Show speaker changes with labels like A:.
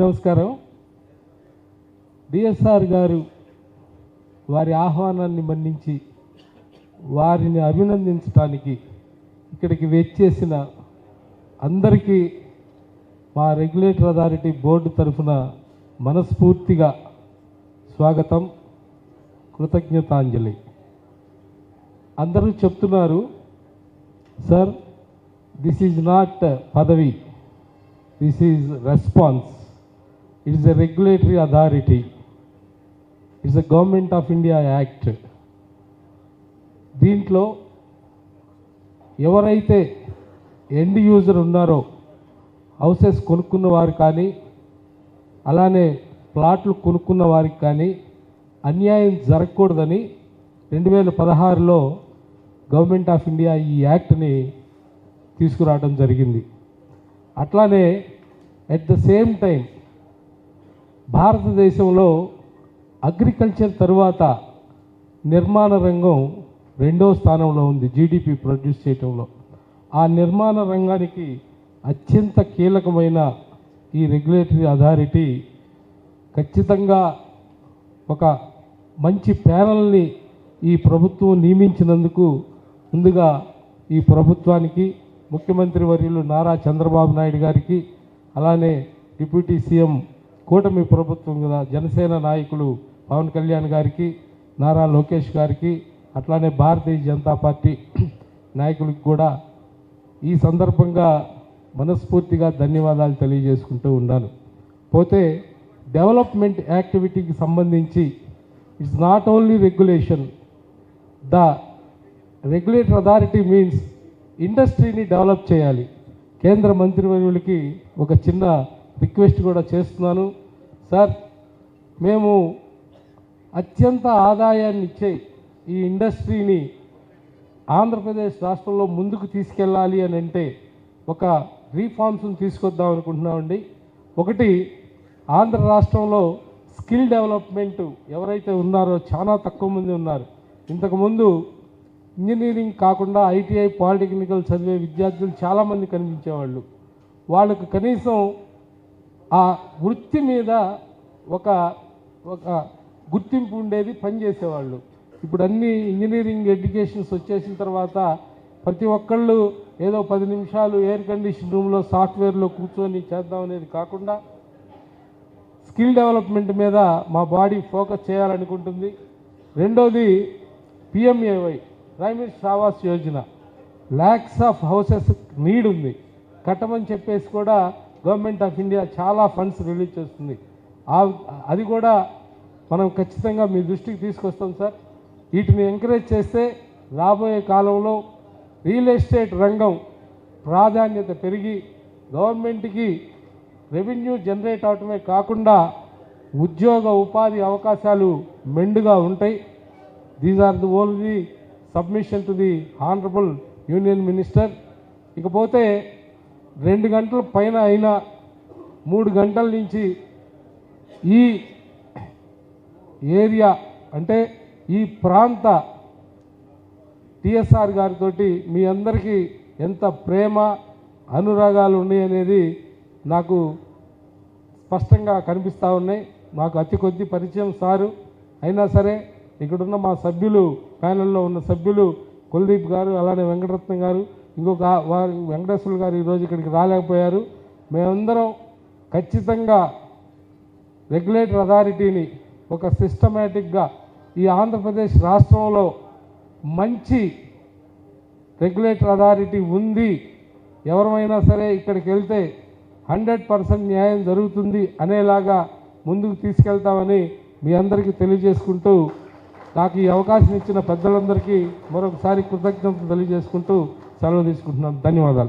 A: నమస్కారం. డిఎస్ఆర్ గారు వారి ఆహ్వానాన్ని మన్నించి వారిని అభినందించడానికి ఇక్కడికి వెచ్చేసిన అందరికీ మా రెగ్యులేటర్ అథారిటీ బోర్డు తరఫున మనస్ఫూర్తిగా స్వాగతం కృతజ్ఞతాంజలి. అందరూ చెప్తున్నారు సార్ దిస్ ఈజ్ నాట్ పదవి this is response. It is a regulatory authority it's a government of India act దీంట్లో ఎవరైతే ఎండ్ యూజర్ ఉన్నారో హౌసెస్ కొనుక్కున్న వారు కానీ అలానే ప్లాట్లు కొనుక్కున్న వారికి కానీ అన్యాయం జరగకూడదని రెండు వేల పదహారులో గవర్నమెంట్ ఆఫ్ ఇండియా ఈ యాక్ట్ని తీసుకురావడం జరిగింది. అట్లానే ఎట్ ద సేమ్ టైం భారతదేశంలో అగ్రికల్చర్ తరువాత నిర్మాణ రంగం రెండో స్థానంలో ఉంది జీడిపి ప్రొడ్యూస్ చేయటంలో. ఆ నిర్మాణ రంగానికి అత్యంత కీలకమైన ఈ రెగ్యులేటరీ అథారిటీ ఖచ్చితంగా ఒక మంచి ప్యానల్ని ఈ ప్రభుత్వం నియమించినందుకు ముందుగా ఈ ప్రభుత్వానికి ముఖ్యమంత్రి వర్యులు నారా చంద్రబాబు నాయుడు గారికి అలానే డిప్యూటీ సీఎం కూటమి ప్రభుత్వం కదా జనసేన నాయకులు పవన్ కళ్యాణ్ గారికి నారా లోకేష్ గారికి అట్లానే భారతీయ జనతా పార్టీ నాయకులకు కూడా ఈ సందర్భంగా మనస్ఫూర్తిగా ధన్యవాదాలు తెలియజేసుకుంటూ ఉన్నాను. పోతే డెవలప్మెంట్ యాక్టివిటీకి సంబంధించి it's not only regulation. The regulator authority means ఇండస్ట్రీని డెవలప్ చేయాలి. కేంద్ర మంత్రివర్యులకి ఒక చిన్న రిక్వెస్ట్ కూడా చేస్తున్నాను. సార్ మేము అత్యంత ఆదాయాన్ని ఇచ్చే ఈ ఇండస్ట్రీని ఆంధ్రప్రదేశ్ రాష్ట్రంలో ముందుకు తీసుకెళ్ళాలి అని అంటే ఒక రీఫార్మ్స్ని తీసుకొద్దాం అనుకుంటున్నామండి. ఒకటి ఆంధ్ర రాష్ట్రంలో స్కిల్ డెవలప్మెంట్ ఎవరైతే ఉన్నారో చాలా తక్కువ మంది ఉన్నారు. ఇంతకుముందు ఇంజనీరింగ్ కాకుండా ఐటీఐ పాలిటెక్నికల్ చదివే విద్యార్థులు చాలామంది కనిపించేవాళ్ళు. వాళ్ళకు కనీసం ఆ వృత్తి మీద ఒక ఒక గుర్తింపు ఉండేది పనిచేసేవాళ్ళు ఇప్పుడు అన్ని ఇంజనీరింగ్ ఎడ్యుకేషన్స్ వచ్చేసిన తర్వాత ప్రతి ఒక్కళ్ళు ఏదో పది నిమిషాలు ఎయిర్ కండిషన్ రూమ్లో సాఫ్ట్వేర్లో కూర్చొని చేద్దాం అనేది కాకుండా స్కిల్ డెవలప్మెంట్ మీద మా బాడీ ఫోకస్ చేయాలనుకుంటుంది. రెండోది PMAY prime minister Awas Yojana. Lakhs of houses need ఉంది. కట్టమని చెప్పేసి కూడా గవర్నమెంట్ ఆఫ్ ఇండియా చాలా ఫండ్స్ రిలీజ్ చేస్తుంది. అది కూడా మనం ఖచ్చితంగా మీ దృష్టికి తీసుకొస్తాం సార్. వీటిని ఎంకరేజ్ చేస్తే రాబోయే కాలంలో రియల్ ఎస్టేట్ రంగం ప్రాధాన్యత పెరిగి గవర్నమెంట్కి రెవెన్యూ జనరేట్ అవటమే కాకుండా ఉద్యోగ ఉపాధి అవకాశాలు మెండుగా ఉంటాయి. These are the only submission to the honourable union minister ఇకపోతే రెండు గంటల పైన అయినా మూడు గంటల నుంచి ఈ ఏరియా అంటే ఈ ప్రాంత టిఎస్ఆర్ గారితో మీ అందరికీ ఎంత ప్రేమ అనురాగాలు ఉన్నాయి అనేది నాకు స్పష్టంగా కనిపిస్తూ ఉన్నాయి. మాకు అతి కొద్ది పరిచయం సారు అయినా సరే ఇక్కడున్న మా సభ్యులు ప్యానెల్లో ఉన్న సభ్యులు కుల్దీప్ గారు అలానే వెంకటరత్నం గారు ఇంకొక వారు వెంకటేశ్వర గారు ఈరోజు ఇక్కడికి రాలేకపోయారు. మేమందరం ఖచ్చితంగా రెగ్యులేటర్ అథారిటీని ఒక సిస్టమేటిక్గా ఈ ఆంధ్రప్రదేశ్ రాష్ట్రంలో మంచి రెగ్యులేటర్ అథారిటీ ఉంది. ఎవరమైనా సరే ఇక్కడికి వెళ్తే హండ్రెడ్ పర్సెంట్ న్యాయం జరుగుతుంది అనేలాగా ముందుకు తీసుకెళ్తామని మీ అందరికీ తెలియజేసుకుంటూ నాకు ఈ అవకాశం ఇచ్చిన పెద్దలందరికీ మరొకసారి కృతజ్ఞతలు తెలియజేసుకుంటూ సెలవు తీసుకుంటున్నాను ధన్యవాదాలు.